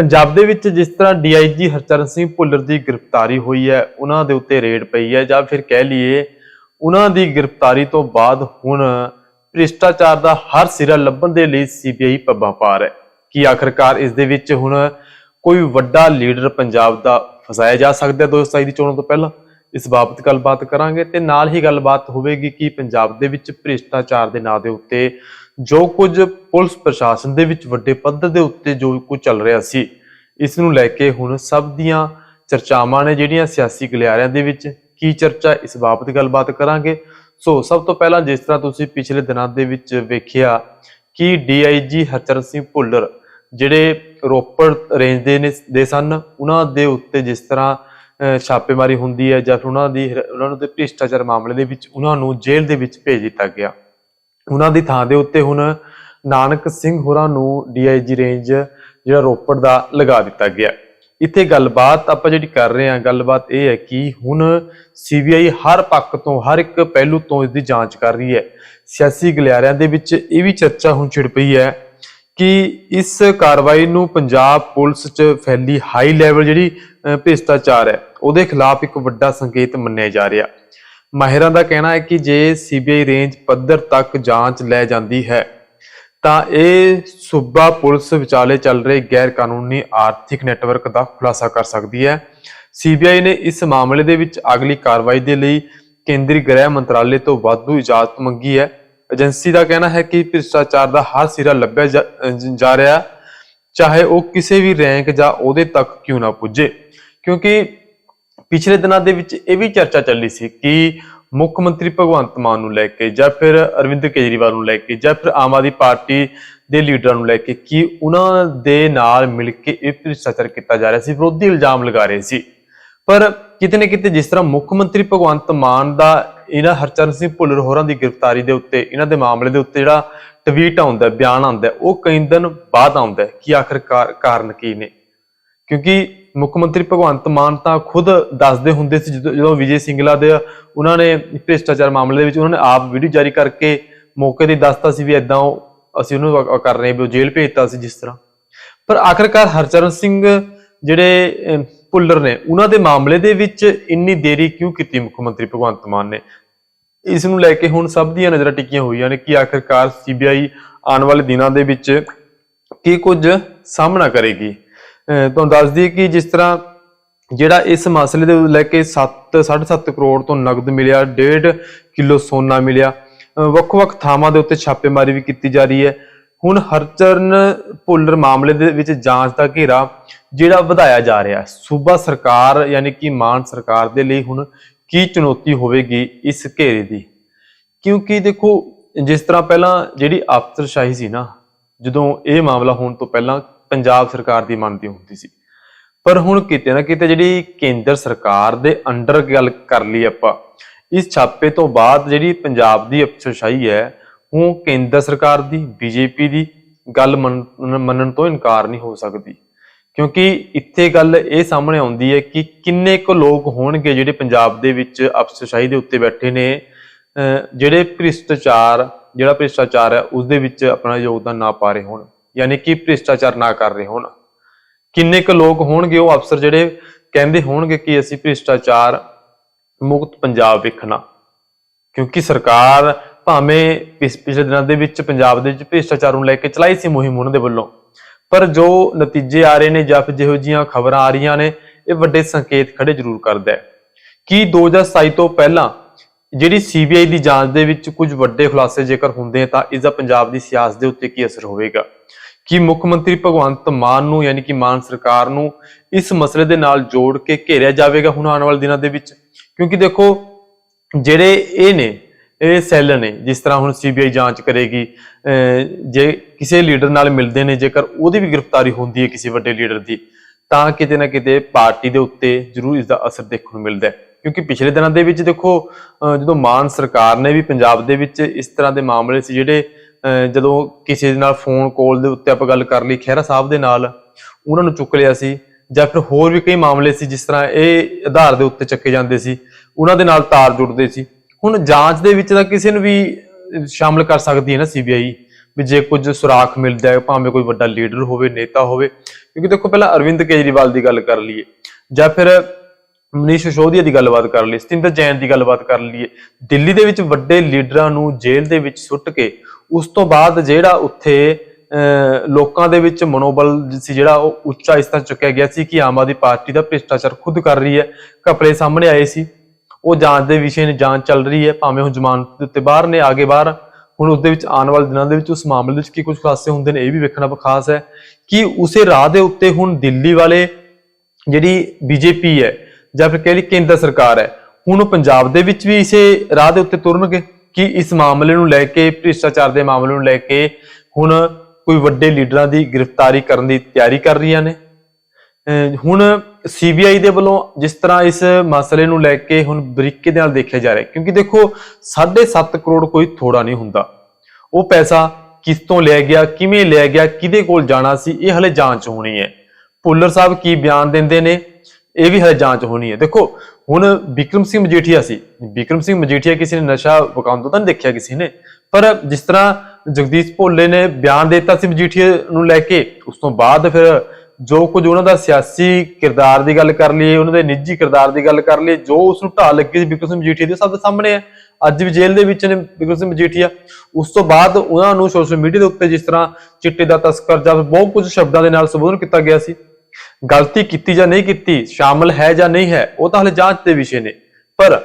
ਪੰਜਾਬ ਦੇ ਵਿੱਚ ਜਿਸ ਤਰ੍ਹਾਂ ਡੀਆਈਜੀ ਹਰਚਰਨ ਸਿੰਘ ਭੁੱਲਰ ਦੀ ਗ੍ਰਿਫਤਾਰੀ ਹੋਈ ਹੈ, ਉਹਨਾਂ ਦੇ ਉੱਤੇ ਰੇਡ ਪਈ ਹੈ ਜਾਂ ਫਿਰ ਕਹਿ ਲਈਏ ਉਹਨਾਂ ਦੀ ਗ੍ਰਿਫਤਾਰੀ ਤੋਂ ਬਾਅਦ ਹੁਣ ਭ੍ਰਿਸ਼ਟਾਚਾਰ ਦਾ ਹਰ ਸਿਰਾ ਲੱਭਣ ਦੇ ਲਈ ਸੀਬੀਆਈ ਪੱਬਾਂ ਪਾਰ ਹੈ। ਕਿ ਆਖਰਕਾਰ ਇਸ ਦੇ ਵਿੱਚ ਹੁਣ ਕੋਈ ਵੱਡਾ ਲੀਡਰ ਪੰਜਾਬ ਦਾ ਫਸਾਇਆ ਜਾ ਸਕਦਾ ਹੈ? 2027 ਦੀ ਚੋਣਾਂ ਤੋਂ ਪਹਿਲਾਂ ਇਸ ਬਾਬਤ ਗੱਲਬਾਤ ਕਰਾਂਗੇ ਤੇ ਨਾਲ ਹੀ ਗੱਲਬਾਤ ਹੋਵੇਗੀ ਕਿ ਪੰਜਾਬ ਦੇ ਵਿੱਚ ਭ੍ਰਿਸ਼ਟਾਚਾਰ ਦੇ ਨਾਂ ਦੇ ਉੱਤੇ ਜੋ ਕੁਝ ਪੁਲਿਸ ਪ੍ਰਸ਼ਾਸਨ ਦੇ ਵਿੱਚ ਵੱਡੇ ਪੱਧਰ ਦੇ ਉੱਤੇ ਜੋ ਕੁਝ ਚੱਲ ਰਿਹਾ ਸੀ ਇਸ ਨੂੰ ਲੈ ਕੇ ਹੁਣ ਸਭ ਦੀਆਂ ਚਰਚਾਵਾਂ ਨੇ ਜਿਹੜੀਆਂ ਸਿਆਸੀ ਗਲਿਆਰਿਆਂ ਦੇ ਵਿੱਚ ਕੀ ਚਰਚਾ ਇਸ ਬਾਬਤ ਗੱਲਬਾਤ ਕਰਾਂਗੇ। ਸੋ ਸਭ ਤੋਂ ਪਹਿਲਾਂ ਜਿਸ ਤਰ੍ਹਾਂ ਤੁਸੀਂ ਪਿਛਲੇ ਦਿਨਾਂ ਦੇ ਵਿੱਚ ਵੇਖਿਆ ਕਿ ਡੀਆਈਜੀ ਹਰਚਰਨ ਸਿੰਘ ਭੁੱਲਰ ਜਿਹੜੇ ਰੋਪੜ ਰੇਂਜ ਦੇ ਨੇ ਦੇ ਸਨ ਉਹਨਾਂ ਦੇ ਉੱਤੇ ਜਿਸ ਤਰ੍ਹਾਂ ਅਹ, ਛਾਪੇਮਾਰੀ ਹੁੰਦੀ ਹੈ ਜਾਂ ਫਿਰ ਉਹਨਾਂ ਦੀ ਉਹਨਾਂ ਨੂੰ ਤੇ ਭ੍ਰਿਸ਼ਟਾਚਾਰ ਮਾਮਲੇ ਦੇ ਵਿੱਚ ਉਹਨਾਂ ਨੂੰ ਜੇਲ੍ਹ ਦੇ ਵਿੱਚ ਭੇਜ ਦਿੱਤਾ ਗਿਆ। ਉਹਨਾਂ ਦੀ ਥਾਂ ਦੇ ਉੱਤੇ ਹੁਣ ਨਾਨਕ ਸਿੰਘ ਹੋਰਾਂ ਨੂੰ ਡੀਆਈਜੀ ਰੇਂਜ ਜਿਹੜਾ ਰੋਪੜ ਦਾ ਲਗਾ ਦਿੱਤਾ ਗਿਆ। ਇੱਥੇ ਗੱਲਬਾਤ ਆਪਾਂ ਜਿਹੜੀ ਕਰ ਰਹੇ ਹਾਂ, ਗੱਲਬਾਤ ਇਹ ਹੈ ਕਿ ਹੁਣ ਸੀਬੀਆਈ ਹਰ ਪੱਖ ਤੋਂ, ਹਰ ਇੱਕ ਪਹਿਲੂ ਤੋਂ ਇਸ ਦੀ ਜਾਂਚ ਕਰ ਰਹੀ ਹੈ। ਸਿਆਸੀ ਗਲਿਆਰਿਆਂ ਦੇ ਵਿੱਚ ਇਹ ਵੀ ਚਰਚਾ ਹੁਣ ਛਿੜ ਪਈ ਹੈ ਕਿ ਇਸ ਕਾਰਵਾਈ ਨੂੰ ਪੰਜਾਬ ਪੁਲਿਸ 'ਚ ਫੈਲੀ ਹਾਈ ਲੈਵਲ ਜਿਹੜੀ ਭ੍ਰਿਸ਼ਟਾਚਾਰ ਹੈ, ਉਹਦੇ ਖਿਲਾਫ ਇੱਕ ਵੱਡਾ ਸੰਕੇਤ ਮੰਨਿਆ ਜਾ ਰਿਹਾ। ਮਾਹਿਰਾਂ ਦਾ ਕਹਿਣਾ ਹੈ ਕਿ ਜੇ ਸੀਬੀਆਈ ਰੇਂਜ ਪੱਧਰ ਤੱਕ ਜਾਂਚ ਲੈ ਜਾਂਦੀ ਹੈ, ਤਾਂ ਇਹ ਸੂਬਾ ਪੁਲਿਸ ਵਿਚਾਲੇ ਚੱਲ ਰਹੇ ਗੈਰ ਕਾਨੂੰਨੀ ਆਰਥਿਕ ਨੈਟਵਰਕ ਦਾ ਖੁਲਾਸਾ ਕਰ ਸਕਦੀ ਹੈ। ਸੀਬੀਆਈ ਨੇ ਇਸ ਮਾਮਲੇ ਦੇ ਵਿੱਚ ਅਗਲੀ ਕਾਰਵਾਈ ਦੇ ਲਈ ਕੇਂਦਰੀ ਗ੍ਰਹਿ ਮੰਤਰਾਲੇ ਤੋਂ ਵਾਧੂ ਇਜਾਜ਼ਤ ਮੰਗੀ ਹੈ। ਏਜੰਸੀ ਦਾ ਕਹਿਣਾ ਹੈ ਕਿ ਭ੍ਰਿਸ਼ਟਾਚਾਰ ਦਾ ਹਰ ਸਿਰਾ ਲੱਭਿਆ ਜਾ- ਜਾ ਰਿਹਾ, ਚਾਹੇ ਉਹ ਕਿਸੇ ਵੀ ਰੈਂਕ ਜਾਂ ਉਹਦੇ ਤੱਕ ਕਿਉਂ ਨਾ ਪੁੱਜੇ, ਕਿਉਂਕਿ ਪਿਛਲੇ ਦਿਨਾਂ ਦੇ ਵਿੱਚ ਇਹ ਵੀ ਚਰਚਾ ਚੱਲੀ ਸੀ ਕਿ ਮੁੱਖ ਮੰਤਰੀ ਭਗਵੰਤ ਮਾਨ ਨੂੰ ਲੈ ਕੇ ਜਾਂ ਫਿਰ ਅਰਵਿੰਦ ਕੇਜਰੀਵਾਲ ਨੂੰ ਲੈ ਕੇ ਜਾਂ ਫਿਰ ਆਮ ਆਦਮੀ ਪਾਰਟੀ ਦੇ ਲੀਡਰਾਂ ਨੂੰ ਲੈ ਕੇ ਕਿ ਉਹਨਾਂ ਦੇ ਨਾਲ ਮਿਲ ਕੇ ਇਹ ਭ੍ਰਿਸ਼ਟਾਚਾਰ ਕੀਤਾ ਜਾ ਰਿਹਾ ਸੀ, ਵਿਰੋਧੀ ਇਲਜ਼ਾਮ ਲਗਾ ਰਹੇ ਸੀ। ਪਰ ਕਿਤੇ ਨਾ ਕਿਤੇ ਜਿਸ ਤਰ੍ਹਾਂ ਮੁੱਖ ਮੰਤਰੀ ਭਗਵੰਤ ਮਾਨ ਦਾ ਇਹਨਾਂ ਹਰਚਰਨ ਸਿੰਘ ਭੁੱਲਰ ਹੋਰਾਂ ਦੀ ਗ੍ਰਿਫਤਾਰੀ ਦੇ ਉੱਤੇ, ਇਹਨਾਂ ਦੇ ਮਾਮਲੇ ਦੇ ਉੱਤੇ ਜਿਹੜਾ ਟਵੀਟ ਆਉਂਦਾ, ਬਿਆਨ ਆਉਂਦਾ, ਉਹ ਕਈ ਦਿਨ ਬਾਅਦ ਆਉਂਦਾ ਕਿ ਆਖਰਕਾਰ ਕਾਰਨ ਕੀ ਨੇ? ਕਿਉਂਕਿ ਮੁੱਖ ਮੰਤਰੀ ਭਗਵੰਤ ਮਾਨ ਤਾਂ ਖੁਦ ਦੱਸਦੇ ਹੁੰਦੇ ਸੀ ਜਦੋਂ ਵਿਜੇ ਸਿੰਗਲਾ ਦੇ ਉਹਨਾਂ ਨੇ ਭ੍ਰਿਸ਼ਟਾਚਾਰ ਮਾਮਲੇ ਦੇ ਵਿੱਚ ਉਹਨਾਂ ਨੇ ਆਪ ਵੀਡੀਓ ਜਾਰੀ ਕਰਕੇ ਮੌਕੇ ਤੇ ਦੱਸਤਾ ਸੀ ਵੀ ਇਦਾਂ ਅਸੀਂ ਉਹਨੂੰ ਕਰ ਰਹੇ ਹਾਂ ਵੀ ਉਹ ਜੇਲ੍ਹ ਭੇਜਤਾ ਸੀ ਜਿਸ ਤਰ੍ਹਾਂ। ਪਰ ਆਖਰਕਾਰ ਹਰਚਰਨ ਸਿੰਘ ਜਿਹੜੇ ਅਹ, ਭੁੱਲਰ ਨੇ ਉਹਨਾਂ ਦੇ ਮਾਮਲੇ ਦੇ ਵਿੱਚ ਇੰਨੀ ਦੇਰੀ ਕਿਉਂ ਕੀਤੀ ਮੁੱਖ ਮੰਤਰੀ ਭਗਵੰਤ ਮਾਨ ਨੇ? ਇਸ ਨੂੰ ਲੈ ਕੇ ਹੁਣ ਸਭ ਦੀਆਂ ਨਜ਼ਰਾਂ ਟਿਕੀਆਂ ਹੋਈਆਂ ਨੇ ਕਿ ਆਖਰਕਾਰ ਸੀਬੀਆਈ ਆਉਣ ਵਾਲੇ ਦਿਨਾਂ ਦੇ ਵਿੱਚ ਕੀ ਕੁਝ ਸਾਹਮਣਾ ਕਰੇਗੀ। ਤੁਹਾਨੂੰ ਦੱਸ ਦਈਏ ਕਿ ਜਿਸ ਤਰ੍ਹਾਂ ਜਿਹੜਾ ਇਸ ਮਸਲੇ ਦੇ ਲੈ ਕੇ 7 7.5 ਕਰੋੜ ਤੋਂ ਨਗਦ ਮਿਲਿਆ 1.5 ਕਿਲੋ ਸੋਨਾ ਮਿਲਿਆ। ਵੱਖ-ਵੱਖ ਥਾਵਾਂ ਦੇ ਉੱਤੇ ਛਾਪੇਮਾਰੀ ਵੀ ਕੀਤੀ ਜਾ ਰਹੀ ਹੈ। ਹੁਣ ਹਰਚਰਨ ਭੁੱਲਰ ਮਾਮਲੇ ਦੇ ਵਿੱਚ ਜਾਂਚ ਦਾ ਘੇਰਾ ਜਿਹੜਾ ਵਧਾਇਆ ਜਾ ਰਿਹਾ ਹੈ। ਸੂਬਾ ਸਰਕਾਰ ਯਾਨੀ ਕਿ ਮਾਨ ਸਰਕਾਰ ਦੇ ਲਈ ਹੁਣ ਕੀ ਚੁਣੌਤੀ ਹੋਵੇਗੀ ਇਸ ਘੇਰੇ ਦੀ? ਕਿਉਂਕਿ ਦੇਖੋ, ਜਿਸ ਤਰ੍ਹਾਂ ਪਹਿਲਾਂ ਜਿਹੜੀ ਅਫਸਰਸ਼ਾਹੀ ਸੀ ਨਾ, ਜਦੋਂ ਇਹ ਮਾਮਲਾ ਹੋਣ ਤੋਂ ਪਹਿਲਾਂ ਪੰਜਾਬ ਸਰਕਾਰ ਦੀ ਮੰਨਦੀ ਹੁੰਦੀ ਸੀ। ਪਰ ਹੁਣ ਕਿਤੇ ਨਾ ਕਿਤੇ ਜਿਹੜੀ ਕੇਂਦਰ ਸਰਕਾਰ ਦੇ ਅੰਡਰ ਗੱਲ ਕਰ ਲਈ ਆਪਾਂ, ਇਸ ਛਾਪੇ ਤੋਂ ਬਾਅਦ ਜਿਹੜੀ ਪੰਜਾਬ ਦੀ ਅਫਸਰਸ਼ਾਹੀ ਹੈ, ਉਹ ਕੇਂਦਰ ਸਰਕਾਰ ਦੀ, ਬੀਜੇਪੀ ਦੀ ਗੱਲ ਮੰਨ- ਮੰਨਣ ਤੋਂ ਇਨਕਾਰ ਨਹੀਂ ਹੋ ਸਕਦੀ। ਕਿਉਂਕਿ ਇੱਥੇ ਗੱਲ ਇਹ ਸਾਹਮਣੇ ਆਉਂਦੀ ਹੈ ਕਿ ਕਿੰਨੇ ਕੁ ਲੋਕ ਹੋਣਗੇ ਜਿਹੜੇ ਪੰਜਾਬ ਦੇ ਵਿੱਚ ਅਫਸਰਸ਼ਾਹੀ ਦੇ ਉੱਤੇ ਬੈਠੇ ਨੇ, ਅਹ ਜਿਹੜੇ ਭ੍ਰਿਸ਼ਟਾਚਾਰ, ਜਿਹੜਾ ਭ੍ਰਿਸ਼ਟਾਚਾਰ ਹੈ ਉਸ ਦੇ ਵਿੱਚ ਆਪਣਾ ਯੋਗਦਾਨ ਨਾ ਪਾ ਰਹੇ ਹੋਣ। ਯਾਨੀ ਕਿ ਭ੍ਰਿਸ਼ਟਾਚਾਰ ਨਾ ਕਰ ਰਹੇ ਹੋਣ। ਕਿੰਨੇ ਕੁ ਲੋਕ ਹੋਣਗੇ, ਉਹ ਅਫਸਰ ਜਿਹੜੇ ਕਹਿੰਦੇ ਹੋਣਗੇ ਕਿ ਅਸੀਂ ਭ੍ਰਿਸ਼ਟਾਚਾਰ ਮੁਕਤ ਪੰਜਾਬ ਵੇਖਣਾ। ਕਿਉਂਕਿ ਸਰਕਾਰ ਭਾਵੇਂ ਪਿਛਲੇ ਦਿਨਾਂ ਦੇ ਵਿੱਚ ਪੰਜਾਬ ਦੇ ਵਿੱਚ ਭ੍ਰਿਸ਼ਟਾਚਾਰ ਨੂੰ ਲੈ ਕੇ ਚਲਾਈ ਸੀ ਮੁਹਿੰਮ ਉਹਨਾਂ ਦੇ ਵੱਲੋਂ, ਪਰ ਜੋ ਨਤੀਜੇ ਆ ਰਹੇ ਨੇ ਜਾਂ ਫਿਰ ਜਿਹੋ ਜੀਆਂ ਖਬਰਾਂ ਆ ਰਹੀਆਂ ਨੇ, ਇਹ ਵੱਡੇ ਸੰਕੇਤ ਖੜੇ ਜ਼ਰੂਰ ਕਰਦਾ ਹੈ। ਕਿ 2027 ਤੋਂ ਪਹਿਲਾਂ ਜਿਹੜੀ ਸੀਬੀਆਈ ਦੀ ਜਾਂਚ ਦੇ ਵਿੱਚ ਕੁਝ ਵੱਡੇ ਖੁਲਾਸੇ ਜੇਕਰ ਹੁੰਦੇ ਤਾਂ ਇਸ ਦਾ ਪੰਜਾਬ ਦੀ ਸਿਆਸਤ ਦੇ ਉੱਤੇ ਕੀ ਅਸਰ ਹੋਵੇਗਾ? ਕਿ ਮੁੱਖ ਮੰਤਰੀ ਭਗਵੰਤ ਮਾਨ ਨੂੰ, ਯਾਨੀ ਕਿ ਮਾਨ ਸਰਕਾਰ ਨੂੰ, ਇਸ ਮਸਲੇ ਦੇ ਨਾਲ ਜੋੜ ਕੇ ਘੇਰਿਆ ਜਾਵੇਗਾ ਹੁਣ ਆਉਣ ਵਾਲੇ ਦਿਨਾਂ ਦੇ ਵਿੱਚ। ਕਿਉਂਕਿ ਦੇਖੋ, ਜਿਹੜੇ ਇਹ ਨੇ, ਇਹ ਸੈੱਲ ਨੇ, ਜਿਸ ਤਰ੍ਹਾਂ ਹੁਣ ਸੀਬੀਆਈ ਜਾਂਚ ਕਰੇਗੀ ਜੇ ਕਿਸੇ ਲੀਡਰ ਨਾਲ ਮਿਲਦੇ ਨੇ, ਜੇਕਰ ਉਹਦੀ ਵੀ ਗ੍ਰਿਫਤਾਰੀ ਹੁੰਦੀ ਹੈ ਕਿਸੇ ਵੱਡੇ ਲੀਡਰ ਦੀ, ਤਾਂ ਕਿਤੇ ਨਾ ਕਿਤੇ ਪਾਰਟੀ ਦੇ ਉੱਤੇ ਜ਼ਰੂਰ ਇਸ ਦਾ ਅਸਰ ਦੇਖਣ ਨੂੰ ਮਿਲਦਾ ਹੈ। ਕਿਉਂਕਿ ਪਿਛਲੇ ਦਿਨਾਂ ਦੇ ਵਿੱਚ ਦੇਖੋ, ਅਹ, ਜਦੋਂ ਮਾਨ ਸਰਕਾਰ ਨੇ ਵੀ ਪੰਜਾਬ ਦੇ ਵਿੱਚ ਇਸ ਤਰ੍ਹਾਂ ਦੇ ਮਾਮਲੇ ਸੀ, ਜਿਹੜੇ ਜਦੋਂ ਕਿਸੇ ਦੇ ਨਾਲ ਫੋਨ ਕਾਲ ਦੇ ਉੱਤੇ ਆਪਾਂ ਗੱਲ ਕਰ ਲਈ ਖਹਿਰਾ ਸਾਹਿਬ ਦੇ ਨਾਲ ਉਹਨਾਂ ਨੂੰ ਚੁੱਕ ਲਿਆ ਸੀ ਜਾਂ ਫਿਰ ਹੋਰ ਵੀ ਕਈ ਮਾਮਲੇ ਸੀ ਜਿਸ ਤਰ੍ਹਾਂ ਇਹ ਆਧਾਰ ਦੇ ਉੱਤੇ ਚੱਕੇ ਜਾਂਦੇ ਸੀ ਉਹਨਾਂ ਦੇ ਨਾਲ ਤਾਰ ਜੁੜਦੇ ਸੀ। ਹੁਣ ਜਾਂਚ ਦੇ ਵਿੱਚ ਤਾਂ ਕਿਸੇ ਨੂੰ ਵੀ ਅਹ, ਸ਼ਾਮਲ ਕਰ ਸਕਦੀ ਹੈ ਨਾ ਸੀਬੀਆਈ ਵੀ ਜੇ ਕੁਝ ਸੁਰਾਖ ਮਿਲਦਾ ਹੈ ਭਾਵੇਂ ਕੋਈ ਵੱਡਾ ਲੀਡਰ ਹੋਵੇ ਨੇਤਾ ਹੋਵੇ ਕਿਉਂਕਿ ਦੇਖੋ ਪਹਿਲਾਂ ਅਰਵਿੰਦ ਕੇਜਰੀਵਾਲ ਦੀ ਗੱਲ ਕਰ ਲਈਏ ਜਾਂ ਫਿਰ ਮਨੀਸ਼ ਸਿਸੋਦੀਆ ਦੀ ਗੱਲਬਾਤ ਕਰ ਲਈ ਸਤਿੰਦਰ ਜੈਨ ਦੀ ਗੱਲਬਾਤ ਕਰ ਲਈਏ। ਦਿੱਲੀ ਦੇ ਵਿੱਚ ਵੱਡੇ ਲੀਡਰਾਂ ਨੂੰ ਜੇਲ੍ਹ ਦੇ ਵਿੱਚ ਸੁੱਟ ਕੇ ਉਸ ਤੋਂ ਬਾਅਦ ਜਿਹੜਾ ਉੱਥੇ ਅਹ, ਲੋਕਾਂ ਦੇ ਵਿੱਚ ਮਨੋਬਲ ਸੀ ਜਿਹੜਾ ਉਹ ਉੱਚਾ ਇਸ ਤਰ੍ਹਾਂ ਚੁੱਕਿਆ ਗਿਆ ਸੀ ਕਿ ਆਮ ਆਦਮੀ ਪਾਰਟੀ ਦਾ ਭ੍ਰਿਸ਼ਟਾਚਾਰ ਖੁਦ ਕਰ ਰਹੀ ਹੈ ਕਪੜੇ ਸਾਹਮਣੇ ਆਏ ਸੀ। ਉਹ ਜਾਂਚ ਦੇ ਵਿਸ਼ੇ ਨੇ ਜਾਂਚ ਚੱਲ ਰਹੀ ਹੈ ਭਾਵੇਂ ਹੁਣ ਜ਼ਮਾਨਤ ਦੇ ਉੱਤੇ ਬਾਹਰ ਨੇ ਆਗੇ ਬਾਹਰ। ਹੁਣ ਉਸ ਦੇ ਵਿੱਚ ਆਉਣ ਵਾਲੇ ਦਿਨਾਂ ਦੇ ਵਿੱਚ ਉਸ ਮਾਮਲੇ ਵਿੱਚ ਕੀ ਕੁਝ ਖਾਸੇ ਹੁੰਦੇ ਨੇ ਇਹ ਵੀ ਵੇਖਣਾ ਖਾਸ ਹੈ ਕਿ ਉਸੇ ਰਾਹ ਦੇ ਉੱਤੇ ਹੁਣ ਦਿੱਲੀ ਵਾਲੇ ਜਿਹੜੀ ਬੀਜੇਪੀ ਹੈ ਜਾਂ ਫਿਰ ਕਹਿ ਲਈ ਕੇਂਦਰ ਸਰਕਾਰ ਹੈ, ਹੁਣ ਪੰਜਾਬ ਦੇ ਵਿੱਚ ਵੀ ਇਸੇ ਰਾਹ ਦੇ ਉੱਤੇ ਤੁਰਨਗੇ ਕਿ ਇਸ ਮਾਮਲੇ ਨੂੰ ਲੈ ਕੇ, ਭ੍ਰਿਸ਼ਟਾਚਾਰ ਦੇ ਮਾਮਲੇ ਨੂੰ ਲੈ ਕੇ ਹੁਣ ਕੋਈ ਵੱਡੇ ਲੀਡਰਾਂ ਦੀ ਗ੍ਰਿਫਤਾਰੀ ਕਰਨ ਦੀ ਤਿਆਰੀ ਕਰ ਰਹੀਆਂ ਨੇ। ਅਹ ਹੁਣ ਸੀਬੀਆਈ ਦੇ ਵੱਲੋਂ ਜਿਸ ਤਰ੍ਹਾਂ ਇਸ ਮਸਲੇ ਨੂੰ ਲੈ ਕੇ ਹੁਣ ਬਰੀਕੇ ਦੇ ਨਾਲ ਦੇਖਿਆ ਜਾ ਰਿਹਾ, ਕਿਉਂਕਿ ਦੇਖੋ 7.5 ਕਰੋੜ ਕੋਈ ਥੋੜਾ ਨਹੀਂ ਹੁੰਦਾ। ਉਹ ਪੈਸਾ ਕਿਸ ਤੋਂ ਲਿਆ ਗਿਆ, ਕਿਵੇਂ ਲਿਆ ਗਿਆ, ਕਿਹਦੇ ਕੋਲ ਜਾਣਾ ਸੀ, ਇਹ ਹਲੇ ਜਾਂਚ ਹੋਣੀ ਹੈ। ਭੁੱਲਰ ਸਾਹਿਬ ਕੀ ਬਿਆਨ ਦਿੰਦੇ ਨੇ? ਇਹ ਵੀ ਹਲੇ ਜਾਂਚ ਹੋਣੀ ਹੈ। ਦੇਖੋ, ਹੁਣ ਵਿਕਰਮ ਸਿੰਘ ਮਜੀਠੀਆ ਸੀ। ਵਿਕਰਮ ਸਿੰਘ ਮਜੀਠੀਆ ਕਿਸੇ ਨੇ ਨਸ਼ਾ ਵਕਾਉਣ ਤੋਂ ਤਾਂ ਨਹੀਂ ਦੇਖਿਆ ਕਿਸੇ ਨੇ। ਪਰ ਜਿਸ ਤਰ੍ਹਾਂ ਜਗਦੀਸ਼ ਭੋਲੇ ਨੇ ਬਿਆਨ ਦਿੱਤਾ ਸੀ ਮਜੀਠੀਆ ਨੂੰ ਲੈ ਕੇ, ਉਸ ਤੋਂ ਬਾਅਦ ਫਿਰ ਜੋ ਕੁਝ ਉਹਨਾਂ ਦਾ ਸਿਆਸੀ ਕਿਰਦਾਰ ਦੀ ਗੱਲ ਕਰ ਲਈਏ, ਉਹਨਾਂ ਦੇ ਨਿੱਜੀ ਕਿਰਦਾਰ ਦੀ ਗੱਲ ਕਰ ਲਈਏ, ਜੋ ਉਸ ਨੂੰ ਢਾਲ ਲੱਗੀ ਸੀ ਬਿਕਰਮ ਸਿੰਘ ਮਜੀਠੀਆ ਦੀ ਸਭ ਦੇ ਸਾਹਮਣੇ ਹੈ। ਅੱਜ ਵੀ ਜੇਲ੍ਹ ਦੇ ਵਿੱਚ ਨੇ ਬਿਕਰਮ ਸਿੰਘ ਮਜੀਠੀਆ। ਉਸ ਤੋਂ ਬਾਅਦ ਉਹਨਾਂ ਨੂੰ ਸੋਸ਼ਲ ਮੀਡੀਆ ਦੇ ਉੱਤੇ ਜਿਸ ਤਰ੍ਹਾਂ ਚਿੱਟੇ ਦਾ ਤਸਕਰ ਜਾਂ ਬਹੁਤ ਕੁਝ ਸ਼ਬਦਾਂ ਦੇ ਨਾਲ ਸੰਬੋਧਨ ਕੀਤਾ ਗਿਆ ਸੀ। ਗਲਤੀ ਕੀਤੀ ਜਾਂ ਨਹੀਂ ਕੀਤੀ, ਸ਼ਾਮਲ ਹੈ ਜਾਂ ਨਹੀਂ ਹੈ, ਉਹ ਤਾਂ ਹਲੇ ਜਾਂਚ ਦੇ ਵਿਸ਼ੇ ਨੇ। ਪਰ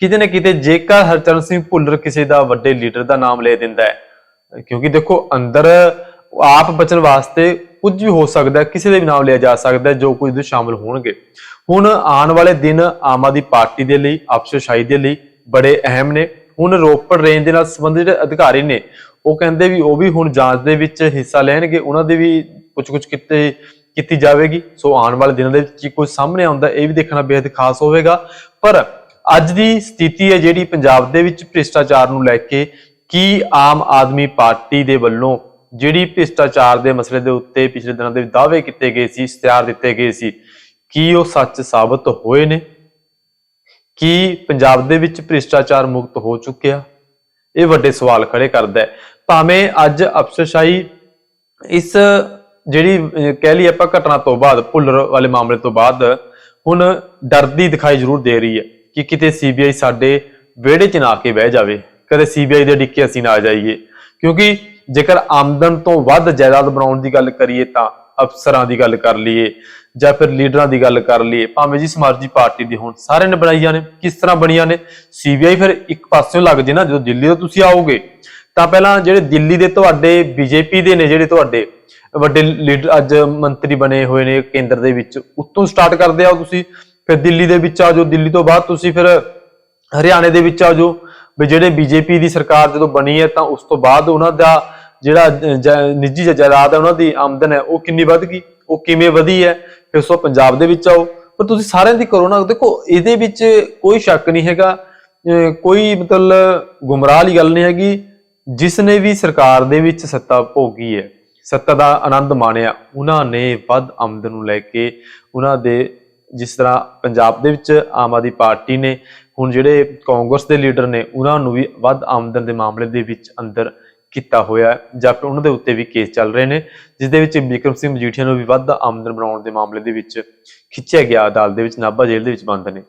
ਕਿਤੇ ਨਾ ਕਿਤੇ ਜੇਕਰ ਹਰਚਰਨ ਸਿੰਘ ਭੁੱਲਰ ਕਿਸੇ ਦਾ ਵੱਡੇ ਲੀਡਰ ਦਾ ਨਾਮ ਲੈ ਦਿੰਦਾ ਹੈ, ਕਿਉਂਕਿ ਦੇਖੋ ਅੰਦਰ ਆਪ ਬਚਣ ਵਾਸਤੇ ਕੁਝ ਵੀ ਹੋ ਸਕਦਾ ਕਿਸੇ ਦੇ ਵੀ ਨਾਮ ਲਿਆ ਜਾ ਸਕਦਾ ਜੋ ਕੁਝ ਦੇ ਸ਼ਾਮਲ ਹੋਣਗੇ। ਹੁਣ ਆਉਣ ਵਾਲੇ ਦਿਨ ਆਮ ਆਦਮੀ ਪਾਰਟੀ ਦੇ ਲਈ, ਅਫਸਰਸ਼ਾਹੀ ਦੇ ਲਈ ਬੜੇ ਅਹਿਮ ਨੇ। ਹੁਣ ਰੋਪੜ ਰੇਂਜ ਦੇ ਨਾਲ ਸੰਬੰਧਿਤ ਜਿਹੜੇ ਅਧਿਕਾਰੀ ਨੇ, ਉਹ ਕਹਿੰਦੇ ਵੀ ਉਹ ਵੀ ਹੁਣ ਜਾਂਚ ਦੇ ਵਿੱਚ ਹਿੱਸਾ ਲੈਣਗੇ, ਉਹਨਾਂ ਦੇ ਵੀ ਕੁਝ ਕੁਝ ਕਿਤੇ ਕੀਤੀ ਜਾਵੇਗੀ। ਸੋ ਆਉਣ ਵਾਲੇ ਦਿਨਾਂ ਦੇ ਵਿੱਚ ਕੀ ਕੁਝ ਸਾਹਮਣੇ ਆਉਂਦਾ, ਇਹ ਵੀ ਦੇਖਣਾ ਬੇहद ਖਾਸ ਹੋਵੇਗਾ। ਪਰ ਅੱਜ ਦੀ ਸਥਿਤੀ ਹੈ ਜਿਹੜੀ ਪੰਜਾਬ ਦੇ ਵਿੱਚ ਭ੍ਰਿਸ਼ਟਾਚਾਰ ਨੂੰ ਲੈ ਕੇ ਕੀ ਆਮ ਆਦਮੀ ਪਾਰਟੀ ਦੇ ਵੱਲੋਂ ਜਿਹੜੀ ਭ੍ਰਿਸ਼ਟਾਚਾਰ ਦੇ ਮਸਲੇ ਦੇ ਉੱਤੇ ਪਿਛਲੇ ਦਿਨਾਂ ਦੇ ਦਾਅਵੇ ਕੀਤੇ ਗਏ ਸੀ, ਇਸ਼ਤਿਹਾਰ ਦਿੱਤੇ ਗਏ ਸੀ, ਕੀ ਉਹ ਸੱਚ ਸਾਬਤ ਹੋਏ ਨੇ? ਕੀ ਪੰਜਾਬ ਦੇ ਵਿੱਚ ਭ੍ਰਿਸ਼ਟਾਚਾਰ ਮੁਕਤ ਹੋ ਚੁੱਕਿਆ? ਇਹ ਵੱਡੇ ਸਵਾਲ ਖੜੇ ਕਰਦਾ ਹੈ। ਭਾਵੇਂ ਅੱਜ ਅਫਸਰਸ਼ਾਹੀ ਇਸ ਜਿਹੜੀ ਕਹਿ ਲਈ ਆਪਾਂ ਘਟਨਾ ਤੋਂ ਬਾਅਦ, ਭੁੱਲਰ ਵਾਲੇ ਮਾਮਲੇ ਤੋਂ ਬਾਅਦ, ਹੁਣ ਡਰਦੀ ਦਿਖਾਈ ਜ਼ਰੂਰ ਦੇ ਰਹੀ ਹੈ ਕਿ ਕਿਤੇ ਸੀਬੀਆਈ ਸਾਡੇ ਵਿਹੜੇ 'ਚ ਨਾ ਕੇ ਬਹਿ ਜਾਵੇ, ਕਦੇ ਸੀਬੀਆਈ ਦੇ ਡਿੱਕੇ ਅਸੀਂ ਨਾ ਆ ਜਾਈਏ। ਕਿਉਂਕਿ ਜੇਕਰ ਆਮਦਨ ਤੋਂ ਵੱਧ ਜਾਇਦਾਦ ਬਣਾਉਣ ਦੀ ਗੱਲ ਕਰੀਏ ਤਾਂ ਅਫਸਰਾਂ ਦੀ ਗੱਲ ਕਰ ਲਈਏ ਜਾਂ ਫਿਰ ਲੀਡਰਾਂ ਦੀ ਗੱਲ ਕਰ ਲਈਏ, ਭਾਵੇਂ ਜੀ ਸਮਾਜੀ ਪਾਰਟੀ ਦੀ ਹੋਣ, ਸਾਰਿਆਂ ਨੇ ਬਣਾਈਆਂ ਨੇ, ਕਿਸ ਤਰ੍ਹਾਂ ਬਣੀਆਂ ਨੇ ਸੀਬੀਆਈ ਫਿਰ ਇੱਕ ਪਾਸਿਓਂ ਲੱਗ ਜੇ ਨਾ, ਜਦੋਂ ਦਿੱਲੀ ਤੋਂ ਤੁਸੀਂ ਆਓਗੇ ਤਾਂ ਪਹਿਲਾਂ ਜਿਹੜੇ ਦਿੱਲੀ ਦੇ ਤੁਹਾਡੇ ਬੀਜੇਪੀ ਦੇ ਨੇ ਜਿਹੜੇ ਤੁਹਾਡੇ ਵੱਡੇ ਲੀਡਰ ਅੱਜ ਮੰਤਰੀ ਬਣੇ ਹੋਏ ਨੇ ਕੇਂਦਰ ਦੇ ਵਿੱਚ, ਉੱਤੋਂ ਸਟਾਰਟ ਕਰਦੇ ਆਓ ਤੁਸੀਂ, ਫਿਰ ਦਿੱਲੀ ਦੇ ਵਿੱਚ ਆ ਜਾਓ, ਦਿੱਲੀ ਤੋਂ ਬਾਅਦ ਤੁਸੀਂ ਫਿਰ ਹਰਿਆਣੇ ਦੇ ਵਿੱਚ ਆ ਜਾਓ, ਵੀ ਜਿਹੜੇ ਬੀਜੇਪੀ ਦੀ ਸਰਕਾਰ ਜਦੋਂ ਬਣੀ ਹੈ ਤਾਂ ਉਸ ਤੋਂ ਬਾਅਦ ਉਹਨਾਂ ਦਾ ਜਿਹੜਾ ਨਿੱਜੀ ਜਾਇਦਾਦ ਹੈ ਉਹਨਾਂ ਦੀ ਆਮਦਨ ਹੈ ਉਹ ਕਿੰਨੀ ਵੱਧ ਗਈ, ਉਹ ਕਿਵੇਂ ਵਧੀ ਹੈ, ਫਿਰ ਸੋ ਪੰਜਾਬ ਦੇ ਵਿੱਚ ਆਓ। ਪਰ ਤੁਸੀਂ ਸਾਰਿਆਂ ਦੀ ਕਰੋ ਨਾ, ਦੇਖੋ ਇਹਦੇ ਵਿੱਚ ਕੋਈ ਸ਼ੱਕ ਨਹੀਂ ਹੈਗਾ ਕੋਈ ਮਤਲਬ ਗੁੰਮਰਾਹ ਵਾਲੀ ਗੱਲ ਨਹੀਂ ਹੈਗੀ। ਜਿਸ ਨੇ ਵੀ ਸਰਕਾਰ ਦੇ ਵਿੱਚ ਸੱਤਾ ਭੋਗੀ ਹੈ, ਸੱਤਾ ਦਾ ਆਨੰਦ ਮਾਣਿਆ, ਉਹਨਾਂ ਨੇ ਵੱਧ ਆਮਦਨ ਨੂੰ ਲੈ ਕੇ ਉਹਨਾਂ ਦੇ ਜਿਸ ਤਰ੍ਹਾਂ ਪੰਜਾਬ ਦੇ ਵਿੱਚ ਆਮ ਆਦਮੀ ਪਾਰਟੀ ਨੇ, ਹੁਣ ਜਿਹੜੇ ਕਾਂਗਰਸ ਦੇ ਲੀਡਰ ਨੇ, ਉਹਨਾਂ ਨੂੰ ਵੀ ਵੱਧ ਆਮਦਨ ਦੇ ਮਾਮਲੇ ਦੇ ਵਿੱਚ ਅੰਦਰ ਕੀਤਾ ਹੋਇਆ ਹੈ, ਜਾਂ ਫਿਰ ਉਹਨਾਂ ਦੇ ਉੱਤੇ ਵੀ ਕੇਸ ਚੱਲ ਰਹੇ ਨੇ ਜਿਸ ਦੇ ਵਿੱਚ ਬਿਕਰਮ ਸਿੰਘ ਮਜੀਠੀਆ ਨੂੰ ਵੀ ਵੱਧ ਆਮਦਨ ਬਣਾਉਣ ਦੇ ਮਾਮਲੇ ਦੇ ਵਿੱਚ ਖਿੱਚਿਆ ਗਿਆ, ਅਦਾਲਤ ਦੇ ਵਿੱਚ ਨਾਭਾ ਜੇਲ੍ਹ ਦੇ ਵਿੱਚ ਬੰਦ ਨੇ।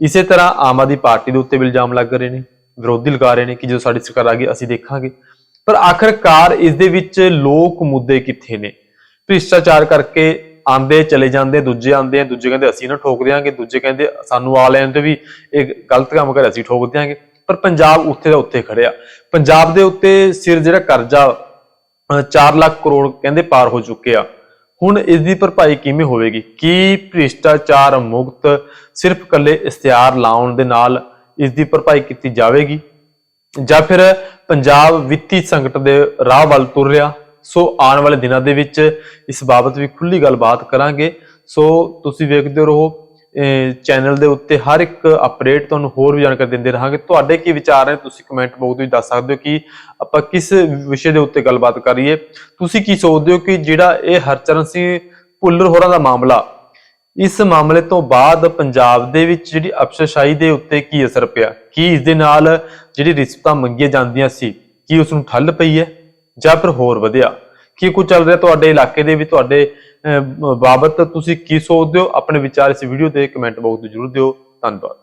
ਇਸੇ ਤਰ੍ਹਾਂ ਆਮ ਆਦਮੀ ਪਾਰਟੀ ਦੇ ਉੱਤੇ ਵੀ ਇਲਜ਼ਾਮ ਲੱਗ ਰਹੇ ਨੇ। ਵਿਰੋਧੀ ਲਗਾ ਰਹੇ ਨੇ ਕਿ ਜਦੋਂ ਸਾਡੀ ਸਰਕਾਰ ਆ ਗਈ, ਅਸੀਂ ਦੇਖਾਂਗੇ। ਪਰ ਆਖਰਕਾਰ ਇਸ ਦੇ ਵਿੱਚ ਲੋਕ ਮੁੱਦੇ ਕਿੱਥੇ ਨੇ? ਭ੍ਰਿਸ਼ਟਾਚਾਰ ਕਰਕੇ ਆਂਦੇ ਚਲੇ ਜਾਂਦੇ, ਦੂਜੇ ਆਂਦੇ ਆ, ਦੂਜੇ ਕਹਿੰਦੇ ਅਸੀਂ ਨਾ ਠੋਕ ਦਿਆਂਗੇ, ਦੂਜੇ ਕਹਿੰਦੇ ਸਾਨੂੰ ਆ ਲੈਣ ਤੇ ਵੀ ਇਹ ਗਲਤ ਕੰਮ ਕਰ, ਅਸੀਂ ਠੋਕ ਦਿਆਂਗੇ। ਪਰ ਪੰਜਾਬ ਉੱਥੇ ਦਾ ਉੱਥੇ ਖੜਿਆ। ਪੰਜਾਬ ਦੇ ਉੱਤੇ ਸਿਰ ਜਿਹੜਾ ਕਰਜ਼ਾ 4 ਲੱਖ ਕਰੋੜ ਕਹਿੰਦੇ ਪਾਰ ਹੋ ਚੁੱਕੇ ਆ ਹੁਣ ਇਸ ਦੀ ਭਰਪਾਈ ਕਿਵੇਂ ਹੋਵੇਗੀ? ਕੀ ਭ੍ਰਿਸ਼ਟਾਚਾਰ ਮੁਕਤ ਸਿਰਫ ਕੱਲੇ ਇਸ਼ਤਿਹਾਰ ਲਾਉਣ ਦੇ ਨਾਲ ਇਸ ਦੀ ਭਰਪਾਈ ਕੀਤੀ ਜਾਵੇਗੀ। ਜਾਂ ਫਿਰ ਪੰਜਾਬ ਵਿੱਤੀ ਸੰਕਟ ਦੇ ਰਾਹ ਵੱਲ ਤੁਰ ਰਿਹਾ। ਸੋ ਆਉਣ ਵਾਲੇ ਦਿਨਾਂ ਦੇ ਵਿੱਚ ਇਸ ਬਾਬਤ ਵੀ ਖੁੱਲੀ ਗੱਲਬਾਤ ਕਰਾਂਗੇ। ਸੋ ਤੁਸੀਂ ਵੇਖਦੇ ਰਹੋ ਚੈਨਲ ਦੇ ਉੱਤੇ ਹਰ ਇੱਕ ਅਪਡੇਟ ਤੁਹਾਨੂੰ ਹੋਰ ਵੀ ਜਾਣਕਾਰੀ ਦਿੰਦੇ ਰਹਾਂਗੇ। ਤੁਹਾਡੇ ਕੀ ਵਿਚਾਰ ਨੇ ਤੁਸੀਂ ਕਮੈਂਟ ਬਾਕਸ ਵਿੱਚ ਦੱਸ ਸਕਦੇ ਹੋ ਕਿ ਆਪਾਂ ਕਿਸ ਵਿਸ਼ੇ ਦੇ ਉੱਤੇ ਗੱਲਬਾਤ ਕਰੀਏ। ਤੁਸੀਂ ਕੀ ਸੋਚਦੇ ਹੋ ਕਿ ਜਿਹੜਾ ਇਹ ਹਰਚਰਨ ਸਿੰਘ ਭੁੱਲਰ ਹੋਰਾਂ ਦਾ ਮਾਮਲਾ ਇਸ ਮਾਮਲੇ ਤੋਂ ਬਾਅਦ ਪੰਜਾਬ ਦੇ ਵਿੱਚ ਜਿਹੜੀ ਅਫਸਰਸ਼ਾਹੀ ਦੇ ਉੱਤੇ ਕੀ ਅਸਰ ਪਿਆ? ਕੀ ਇਸ ਦੇ ਨਾਲ ਜਿਹੜੀ ਰਿਸ਼ਵਤਾਂ ਮੰਗੀਆਂ ਜਾਂਦੀਆਂ ਸੀ, ਕੀ ਉਸ ਨੂੰ ਠੱਲ ਪਈ ਹੈ? ਜਾਂ ਫਿਰ ਹੋਰ ਵਧਿਆ? ਕੀ ਕੁਝ ਚੱਲ ਰਿਹਾ ਤੁਹਾਡੇ ਇਲਾਕੇ ਦੇ ਵੀ ਤੁਹਾਡੇ ਬਾਬਤ ਤੁਸੀਂ ਕੀ ਸੋਚਦੇ ਹੋ? ਆਪਣੇ ਵਿਚਾਰ ਇਸ ਵੀਡੀਓ 'ਤੇ ਕਮੈਂਟ ਬਾਕਸ ਵਿੱਚ ਜ਼ਰੂਰ ਦਿਓ। ਧੰਨਵਾਦ।